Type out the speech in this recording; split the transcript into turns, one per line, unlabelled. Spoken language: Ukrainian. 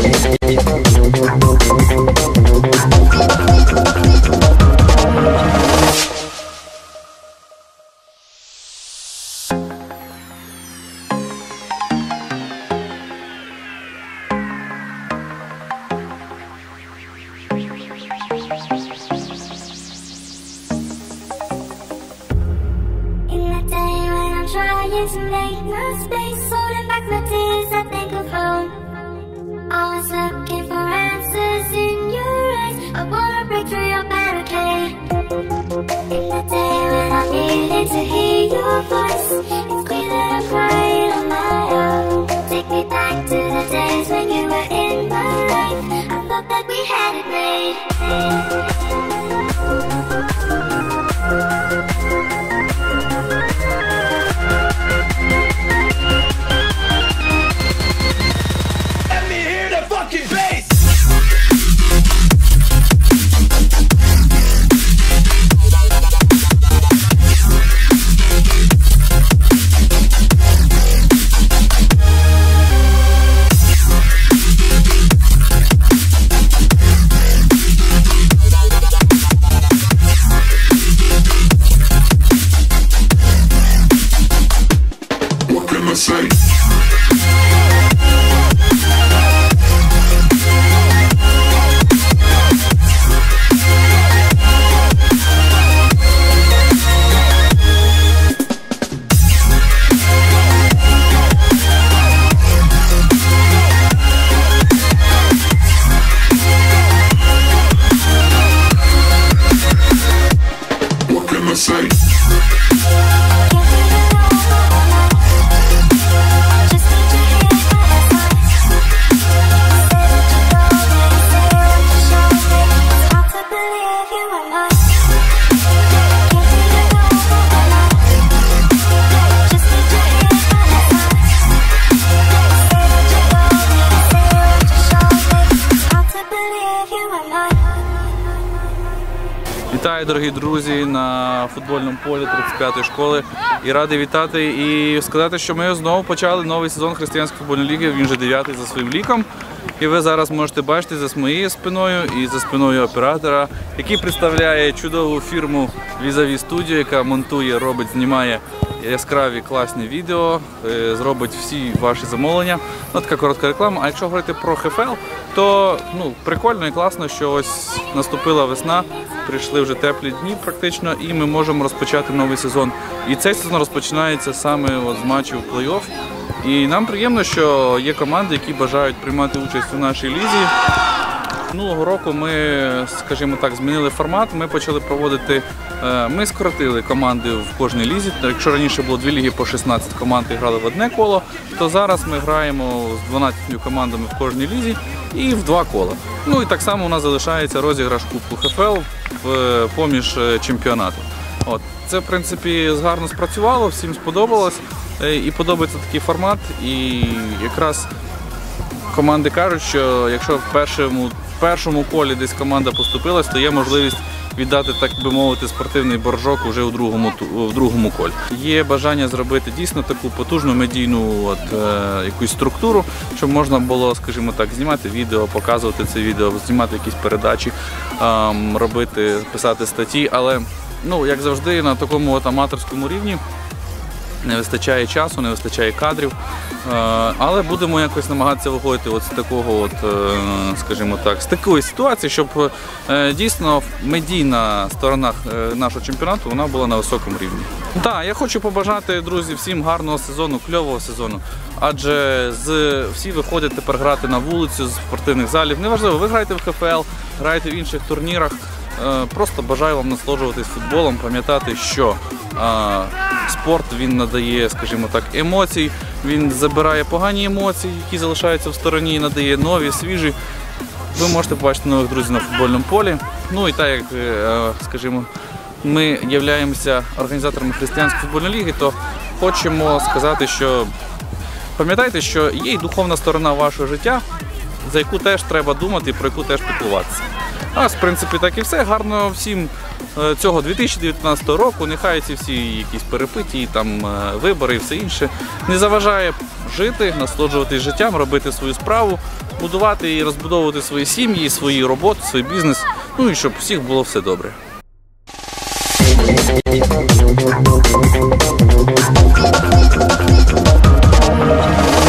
In the day when I'm trying to make no space, holding back my tears, I think of home. It's clear that I'm on my own. Take me back to the days when you were in my life. I thought that we had it made.
Вітаю, дорогі друзі, на футбольному полі 35-ї школи. І радий вітати і сказати, що ми знову почали новий сезон християнської футбольної ліги. Він вже дев'ятий за своїм ліком. І ви зараз можете бачити за моєю спиною і за спиною оператора, який представляє чудову фірму Візаві Studio, яка монтує, робить, знімає яскраві класні відео, е, зробить всі ваші замовлення. Ну, така коротка реклама. А якщо говорити про ХФЛ, то ну, прикольно і класно, що ось наступила весна, прийшли вже теплі дні практично, і ми можемо розпочати новий сезон. І цей сезон розпочинається саме от з матчів плей-офф. І нам приємно, що є команди, які бажають приймати участь у нашій лізі. Минулого року ми, скажімо так, змінили формат. Ми почали проводити. е, Ми скоротили команди в кожній лізі. Якщо раніше було дві ліги по 16 команд і грали в одне коло, то зараз ми граємо з 12 командами в кожній лізі і в два кола. Ну і так само у нас залишається розіграш Кубку ХФЛ в е, поміж е, чемпіонату. От це в принципі гарно спрацювало, всім сподобалось і подобається такий формат. І якраз команди кажуть, що якщо в першому, першому колі десь команда поступилась, то є можливість віддати, так би мовити, спортивний боржок уже у другому, в другому колі. Є бажання зробити дійсно таку потужну медійну от, е, якусь структуру, щоб можна було, скажімо так, знімати відео, показувати це відео, знімати якісь передачі, ем, робити, писати статті. Але, ну, як завжди, на такому от аматорському рівні не вистачає часу, не вистачає кадрів. Е, Але будемо якось намагатися виходити от з такого, от, е, скажімо так, з такої ситуації, щоб е, дійсно медійна сторона нашого чемпіонату вона була на високому рівні. Так, я хочу побажати, друзі, всім гарного сезону, кльового сезону. Адже з всі виходять тепер грати на вулицю з спортивних залів. Неважливо, ви граєте в ХФЛ, граєте в інших турнірах. Просто бажаю вам насолоджуватись футболом, пам'ятати, що спорт він надає, скажімо так, емоцій, він забирає погані емоції, які залишаються в стороні, надає нові, свіжі. Ви можете побачити нових друзів на футбольному полі. Ну і так як, е, скажімо, ми являємося організаторами християнської футбольної ліги, то хочемо сказати, що пам'ятайте, що є і духовна сторона вашого життя, за яку теж треба думати і про яку теж піклуватися. А в принципі так і все. Гарно всім е, цього 2019 року. Нехай ці всі якісь перепиті, там е, вибори і все інше не заважає жити, насолоджуватись життям, робити свою справу, будувати і розбудовувати свої сім'ї, свої роботи, свій бізнес. Ну і щоб всіх було все добре. Thank you.